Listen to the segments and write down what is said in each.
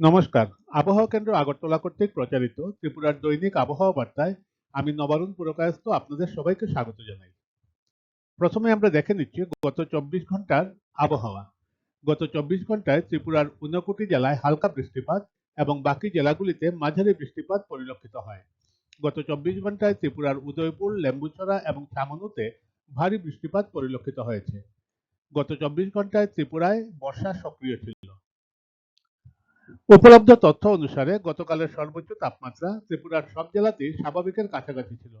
নমস্কার। আবহাওয়া কেন্দ্র আগরতলা কর্তৃক প্রচারিত ত্রিপুরার দৈনিক আবহাওয়া বার্তায় আমি নবারুণ পুরকায়স্থ আপনাদের সবাইকে স্বাগত জানাই। প্রথমে আমরা দেখে নিচ্ছি গত চব্বিশ ঘণ্টার আবহাওয়া। গত চব্বিশ ঘন্টায় ত্রিপুরার ঊনকোটি জেলায় হালকা বৃষ্টিপাত এবং বাকি জেলাগুলিতে মাঝারি বৃষ্টিপাত পরিলক্ষিত হয়। গত চব্বিশ ঘন্টায় ত্রিপুরার উদয়পুর লেম্বুছড়া এবং ছামনুতে ভারী বৃষ্টিপাত পরিলক্ষিত হয়েছে। গত চব্বিশ ঘন্টায় ত্রিপুরায় বর্ষা সক্রিয় ছিল। উপলব্ধ তথ্য অনুসারে গতকালের সর্বোচ্চ তাপমাত্রা ত্রিপুরার সব জেলাতেই স্বাভাবিকের কাছাকাছি ছিল।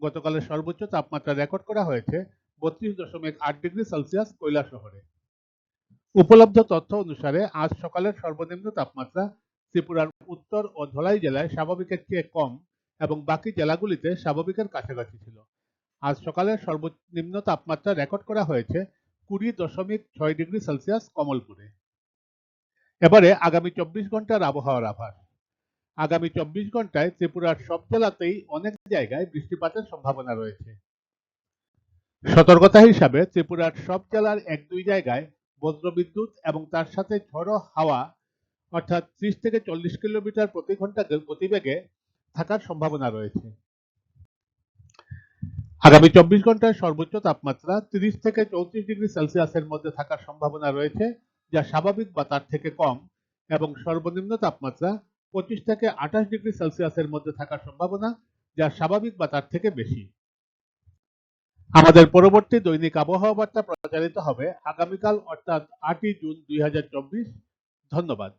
গতকালের সর্বোচ্চ তাপমাত্রা রেকর্ড করা হয়েছে বত্রিশ দশমিক আট ডিগ্রি সেলসিয়াস কৈলা শহরে। উপলব্ধ তথ্য অনুসারে আজ সকালের সর্বনিম্ন তাপমাত্রা ত্রিপুরার উত্তর ও ধলাই জেলায় স্বাভাবিকের চেয়ে কম এবং বাকি জেলাগুলিতে স্বাভাবিকের কাছাকাছি ছিল। আজ সকালের সর্বনিম্ন তাপমাত্রা রেকর্ড করা হয়েছে কুড়ি দশমিক ছয় ডিগ্রি সেলসিয়াস কমলপুরে। এবারে আগামী চব্বিশ ঘণ্টার আবহাওয়ার আভাস। আগামী চব্বিশ ঘন্টায় ত্রিপুরার সব জেলাতেই অনেক জায়গায় বৃষ্টিপাতের সম্ভাবনা রয়েছে। সতর্কতা হিসাবে ত্রিপুরার সব জেলার এক দুই জায়গায় বজ্রবিদ্যুৎ এবং তার সাথে ঝড়ো হাওয়া, অর্থাৎ ত্রিশ থেকে চল্লিশ কিলোমিটার প্রতি ঘণ্টা গতিবেগে থাকার সম্ভাবনা রয়েছে। আগামী চব্বিশ ঘন্টায় সর্বোচ্চ তাপমাত্রা তিরিশ থেকে চৌত্রিশ ডিগ্রি সেলসিয়াসের মধ্যে থাকার সম্ভাবনা রয়েছে। যা স্বাভাবিক বা তার থেকে কম এবং সর্বনিম্ন তাপমাত্রা পঁচিশ থেকে আঠাশ ডিগ্রি সেলসিয়াসের মধ্যে থাকার সম্ভাবনা যা স্বাভাবিক বা তার থেকে বেশি। আমাদের পরবর্তী দৈনিক আবহাওয়া বার্তা প্রচারিত হবে আগামীকাল, অর্থাৎ আটই জুন দুই হাজার চব্বিশ। ধন্যবাদ।